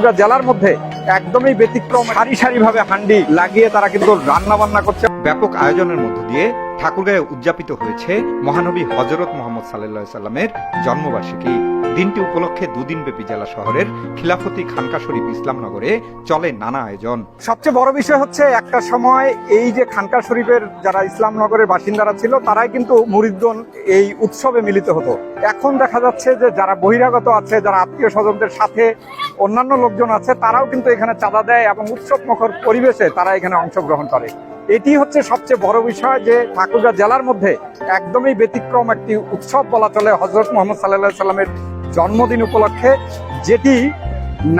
ঠাকুরগাঁ জেলার মধ্যে একদমই ব্যতিক্রম সারি সারি ভাবে হান্ডি লাগিয়ে তারা কিন্তু রান্না বান্না করছে। ব্যাপক আয়োজনের মধ্য দিয়ে ঠাকুরগাঁয়ে উদযাপিত হয়েছে মহানবী হজরত মোহাম্মদ সাল্লাহ সাল্লামের জন্মবার্ষিকী। দিনটি উপলক্ষে দুদিন ব্যাপী জেলা শহরের খিলাফতি খানকা শরীফ ইসলামনগরে চলে নানা আয়োজন। সবচেয়ে বড় বিষয় হচ্ছে একটা সময় এই যে খানকা শরীফের যারা ইসলামনগরের বাসিন্দারা ছিল, তারাই কিন্তু মুরিদগণ এই উৎসবে মিলিত হতো। এখন দেখা যাচ্ছে যে যারা বহিরাগত আছে, যারা আত্মীয় স্বজনদের সাথে অন্যান্য লোকজন আছে, তারাও কিন্তু এখানে চাঁদা দেয় এবং উৎসব মুখর পরিবেশে তারা এখানে অংশগ্রহণ করে। এটি হচ্ছে সবচেয়ে বড় বিষয় যে ঠাকুরগাঁ জেলার মধ্যে একদমই ব্যতিক্রম একটি উৎসব বলা চলে হজরত মোহাম্মদ সাল্লাহ সাল্লামের জন্মদিন উপলক্ষে যেটি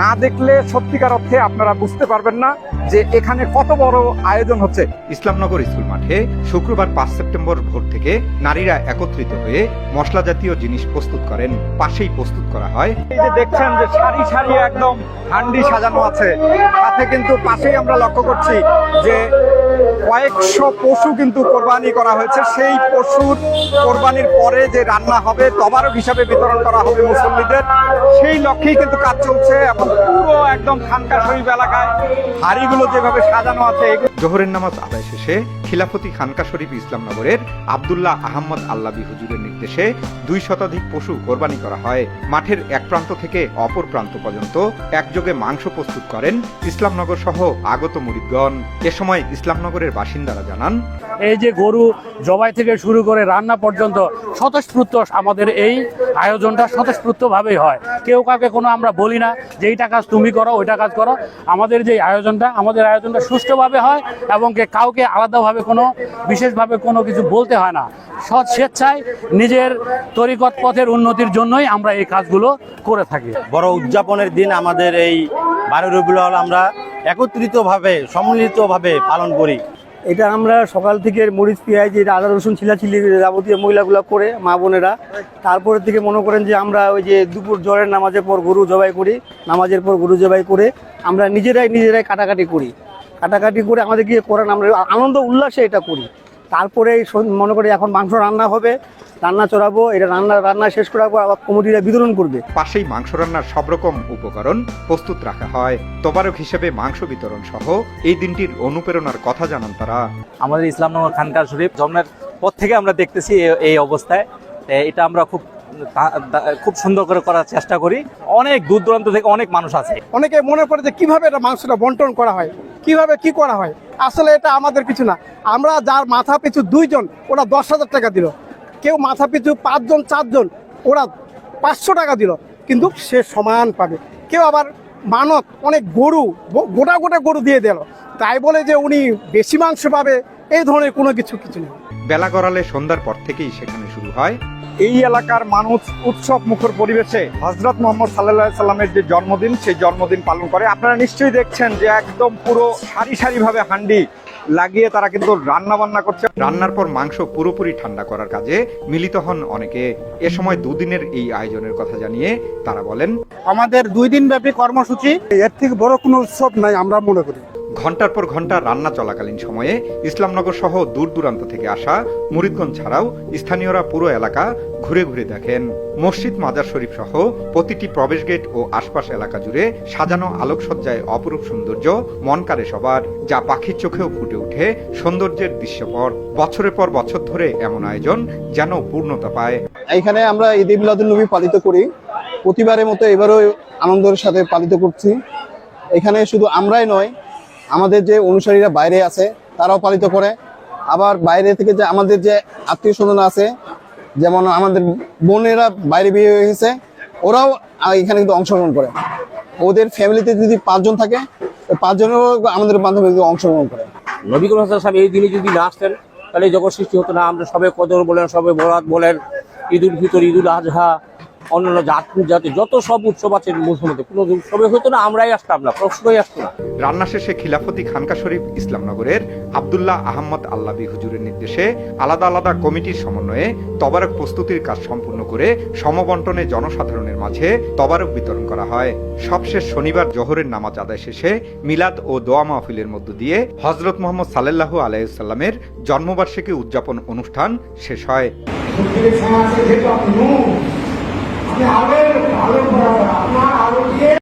না দেখলে সত্যিকার অর্থে আপনারা বুঝতে পারবেন না যে এখানে কত বড় আয়োজন হচ্ছে। ইসলামনগর স্কুল মাঠে শুক্রবার পাঁচ সেপ্টেম্বর ভোর থেকে নারীরা একত্রিত হয়ে মশলা জাতীয় জিনিস প্রস্তুত করেন। পাশেই প্রস্তুত করা হয়। এই যে দেখছেন যে সারি সারি একদম হান্ডি সাজানো আছে। সাথে কিন্তু পাশেই আমরা লক্ষ্য করছি যে কয়েকশো পশু কিন্তু কোরবানি করা হয়েছে। সেই পশুর কোরবানির পরে যে রান্না হবে, তবারক হিসাবে বিতরণ করা হবে মুসল্লিদের। সেই লক্ষ্যেই কিন্তু কাজ চলছে এবং পুরো একদম খানকা শরীফ এলাকায় হাড়িগুলো যেভাবে সাজানো আছে জোহরের নামাজ আদায় শেষে খিলাফতি খানকা শরীফ ইসলামনগরের আব্দুল্লাহ আহমদ আল্লাবি হুজুরের নির্দেশে দুই শতাধিক পশু কোরবানি করা হয়। মাঠের এক প্রান্ত থেকে অপর প্রান্ত পর্যন্ত একযোগে মাংস প্রস্তুত করেন ইসলামনগর সহ আগত মুরিদগণ। এ সময় ইসলামনগরের বাসিন্দারা জানান, এই যে গরু জবাই থেকে শুরু করে রান্না পর্যন্ত স্বতঃস্ফূর্ত আমাদের এই আয়োজনটা স্বতঃস্ফূর্তভাবেই হয়। কেউ কাউকে কোনো আমরা বলি না যে এইটা কাজ তুমি করো, ওইটা কাজ করো। আমাদের যে আয়োজনটা, আমাদের আয়োজনটা সুষ্ঠুভাবে হয় এবং কাউকে আলাদাভাবে কোনো বিশেষভাবে কোনো কিছু বলতে হয় না। সৎ স্বেচ্ছায় নিজের তরিকত পথের উন্নতির জন্যই আমরা এই কাজগুলো করে থাকি। বড় উদযাপনের দিন আমাদের এই বারো রবিউল আউয়াল আমরা একত্রিতভাবে সম্মিলিতভাবে পালন করি। এটা আমরা সকাল থেকে মরিচ পেঁয়াজ এটা আদা রসুন ছিলাছিলি যাবতীয় মহিলাগুলো করে মা বোনেরা। তারপরে থেকে মনে করেন যে আমরা ওই যে দুপুর জ্বরের নামাজের পর গরু জবাই করি নামাজের পর গরু জবাই করে আমরা নিজেরাই নিজেরাই কাটাকাটি করি। কাটাকাটি করে আমাদের গিয়ে করেন। আমরা আনন্দ উল্লাসে এটা করি। তারপরে এই মনে করি এখন মাংস রান্না হবে রান্না চড়াবো এটা রান্না রান্না শেষ করাবো আবার কমিটিরা বিতরণ করবে। পাশেই মাংস রান্নার সব রকম উপকরণ প্রস্তুত রাখা হয়। তোবারক হিসেবে মাংস বিতরণ সহ এই দিনটির অনুপ্রেরণার কথা জানান তারা। আমাদের ইসলামনগর খানকার শরীফ জন্মের পর থেকে আমরা দেখতেছি এই অবস্থায়। এটা আমরা খুব খুব সুন্দর করে করার চেষ্টা করি। অনেক দূর দূরান্ত থেকে অনেক মানুষ আছে। অনেকে মনে করে যে কীভাবে এটা মাংসটা বন্টন করা হয়? কীভাবে কি করা হয়? আসলে এটা আমাদের কিছু না। আমরা যার মাথা পিছু দুইজন ওরা দশ হাজার টাকা দিল। কেউ মাথা পিছু পাঁচজন চারজন ওরা পাঁচশো টাকা দিল। কিন্তু সে সমান পাবে। কেউ আবার মানত অনেক গরু গোটা গোটা গরু দিয়ে দিল। তাই বলে যে উনি বেশি মাংস পাবে এই ধরনের কোনো কিছু কিছু নেই। বেলা গড়ালে সন্ধ্যার পর থেকেই সেখানে শুরু হয়। এই এলাকার মানুষ উৎসব মুখর পরিবেশে হজরত মোহাম্মদ সাল্লাহ সাল্লামের যে জন্মদিন সেই জন্মদিন পালন করে। আপনারা নিশ্চয়ই দেখছেন যে একদম পুরো সারি সারি ভাবে হান্ডি লাগিয়ে তারা কিন্তু রান্না বান্না করছে। রান্নার পর মাংস পুরোপুরি ঠান্ডা করার কাজে মিলিত হন অনেকে। এ সময় দুদিনের এই আয়োজনের কথা জানিয়ে তারা বলেন আমাদের দুই দিন ব্যাপী কর্মসূচি। এর থেকে বড় কোনো উৎসব নাই আমরা মনে করি। ঘণ্টার পর ঘণ্টা রান্না চলাকালীন সময়ে ইসলামনগর সহ দূর দূরান্ত থেকে আসা মুরিদগঞ্জ ছাড়াও স্থানীয়রা পুরো এলাকা ঘুরে ঘুরে দেখেন। মসজিদ, মাজার শরীফ সহ প্রতিটি প্রবেশ গেট ও আশপাশ এলাকা জুড়ে সাজানো আলোকসজ্জায় অপরূপ সৌন্দর্য মন কাড়ে সবার, যা পাখির চোখেও ফুটে ওঠে সৌন্দর্যের দৃশ্যপট। বছরের পর বছর ধরে এমন আয়োজন যেন পূর্ণতা পায়। এখানে আমরা ঈদ মিলাদুল নবী পালিত করি। প্রতিবারের মতো এবারও আনন্দের সাথে পালিত করছি। এখানে শুধু আমরাই নয় আমাদের যে অনুসারীরা বাইরে আছে, তারাও পালিত করে। আবার বাইরে থেকে যে আমাদের যে আত্মীয় স্বজন আছে, যেমন আমাদের বোনেরা বাইরে বিয়ে হয়ে গেছে, ওরাও এখানে কিন্তু অংশগ্রহণ করে। ওদের ফ্যামিলিতে যদি পাঁচজন থাকে পাঁচজনেরও আমাদের কিন্তু অংশগ্রহণ করে। নবী করিম সাহেব এই দিনে যদি না আসতেন, তাহলে জগৎ সৃষ্টি হতো না। আমরা সবে কদর বলেন সবে বরাত বলেন। ঈদ উল ফিতর ঈদ উল আজহা অন্যান্য জাত জাতি যত সব উৎসব আছে মুসলমানদের কোনো উৎসবে হতো না আমরাই আসতাম না প্রশ্নই আসতো না। রান্না শেষে খিলাফতি খানকা শরীফ ইসলামনগরের আব্দুল্লাহ আহমদ আল্লাবি হুজুরের নির্দেশে আলাদা আলাদা কমিটির সমন্বয়ে তবারক প্রস্তুতির কাজ সম্পূর্ণ করে সমবন্টনে জনসাধারণের মাঝে তবারক বিতরণ করা হয়। সবশেষ শনিবার জোহরের নামাজ আদায় শেষে মিলাদ ও দোয়া মাহফিলের মধ্য দিয়ে হজরত মোহাম্মদ সাল্লাল্লাহু আলাইসাল্লামের জন্মবার্ষিকী উদযাপন অনুষ্ঠান শেষ হয়। আরও ভালো আপনার আরও দিয়ে